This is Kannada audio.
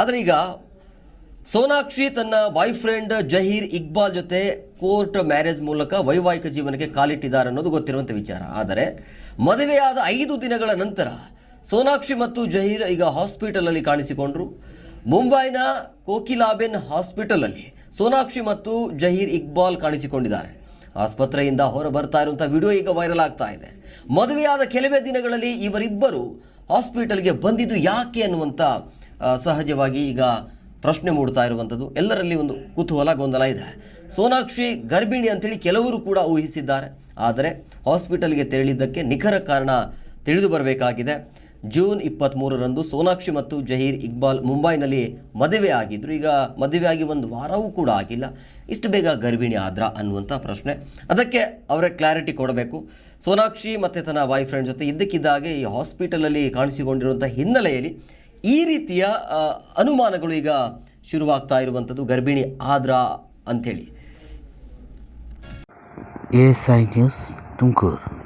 ಆದರೆ ಈಗ ಸೋನಾಕ್ಷಿ ತನ್ನ ಬಾಯ್ ಫ್ರೆಂಡ್ ಜಹೀರ್ ಇಕ್ಬಾಲ್ ಜೊತೆ ಕೋರ್ಟ್ ಮ್ಯಾರೇಜ್ ಮೂಲಕ ವೈವಾಹಿಕ ಜೀವನಕ್ಕೆ ಕಾಲಿಟ್ಟಿದ್ದಾರೆ ಅನ್ನೋದು ಗೊತ್ತಿರುವಂಥ ವಿಚಾರ. ಆದರೆ ಮದುವೆಯಾದ ಐದು ದಿನಗಳ ನಂತರ ಸೋನಾಕ್ಷಿ ಮತ್ತು ಜಹೀರ್ ಈಗ ಹಾಸ್ಪಿಟಲಲ್ಲಿ ಕಾಣಿಸಿಕೊಂಡ್ರು. ಮುಂಬೈನ ಕೋಕಿಲಾಬೆನ್ ಹಾಸ್ಪಿಟಲಲ್ಲಿ ಸೋನಾಕ್ಷಿ ಮತ್ತು ಜಹೀರ್ ಇಕ್ಬಾಲ್ ಕಾಣಿಸಿಕೊಂಡಿದ್ದಾರೆ. ಆಸ್ಪತ್ರೆಯಿಂದ ಹೊರ ಬರ್ತಾ ಇರುವಂಥ ವಿಡಿಯೋ ಈಗ ವೈರಲ್ ಆಗ್ತಾ ಇದೆ. ಮದುವೆಯಾದ ಕೆಲವೇ ದಿನಗಳಲ್ಲಿ ಇವರಿಬ್ಬರು ಹಾಸ್ಪಿಟಲ್ಗೆ ಬಂದಿದ್ದು ಯಾಕೆ ಅನ್ನುವಂಥ ಸಹಜವಾಗಿ ಈಗ ಪ್ರಶ್ನೆ ಮೂಡ್ತಾ ಇರುವಂಥದ್ದು. ಎಲ್ಲರಲ್ಲಿ ಒಂದು ಕುತೂಹಲ, ಗೊಂದಲ ಇದೆ. ಸೋನಾಕ್ಷಿ ಗರ್ಭಿಣಿ ಅಂತೇಳಿ ಕೆಲವರು ಕೂಡ ಊಹಿಸಿದ್ದಾರೆ. ಆದರೆ ಹಾಸ್ಪಿಟಲ್ಗೆ ತೆರಳಿದ್ದಕ್ಕೆ ನಿಖರ ಕಾರಣ ತಿಳಿದು ಬರಬೇಕಾಗಿದೆ. ಜೂನ್ ಇಪ್ಪತ್ತ್ಮೂರರಂದು ಸೋನಾಕ್ಷಿ ಮತ್ತು ಜಹೀರ್ ಇಕ್ಬಾಲ್ ಮುಂಬೈನಲ್ಲಿ ಮದುವೆ ಆಗಿದ್ದರು ಈಗ ಮದುವೆಯಾಗಿ ಒಂದು ವಾರವೂ ಕೂಡ ಆಗಿಲ್ಲ. ಇಷ್ಟು ಬೇಗ ಗರ್ಭಿಣಿ ಆದ್ರ ಅನ್ನುವಂಥ ಪ್ರಶ್ನೆ. ಅದಕ್ಕೆ ಅವರೇ ಕ್ಲಾರಿಟಿ ಕೊಡಬೇಕು. ಸೋನಾಕ್ಷಿ ಮತ್ತು ತನ್ನ ಬಾಯ್ ಫ್ರೆಂಡ್ ಜೊತೆ ಇದ್ದಕ್ಕಿದ್ದಾಗೆ ಈ ಹಾಸ್ಪಿಟಲಲ್ಲಿ ಕಾಣಿಸಿಕೊಂಡಿರುವಂಥ ಹಿನ್ನೆಲೆಯಲ್ಲಿ ಈ ರೀತಿಯ ಅನುಮಾನಗಳು ಈಗ ಶುರುವಾಗ್ತಾ ಇರುವಂಥದ್ದು ಗರ್ಭಿಣಿ ಆದ್ರ ಅಂಥೇಳಿ. A I news Tumakuru.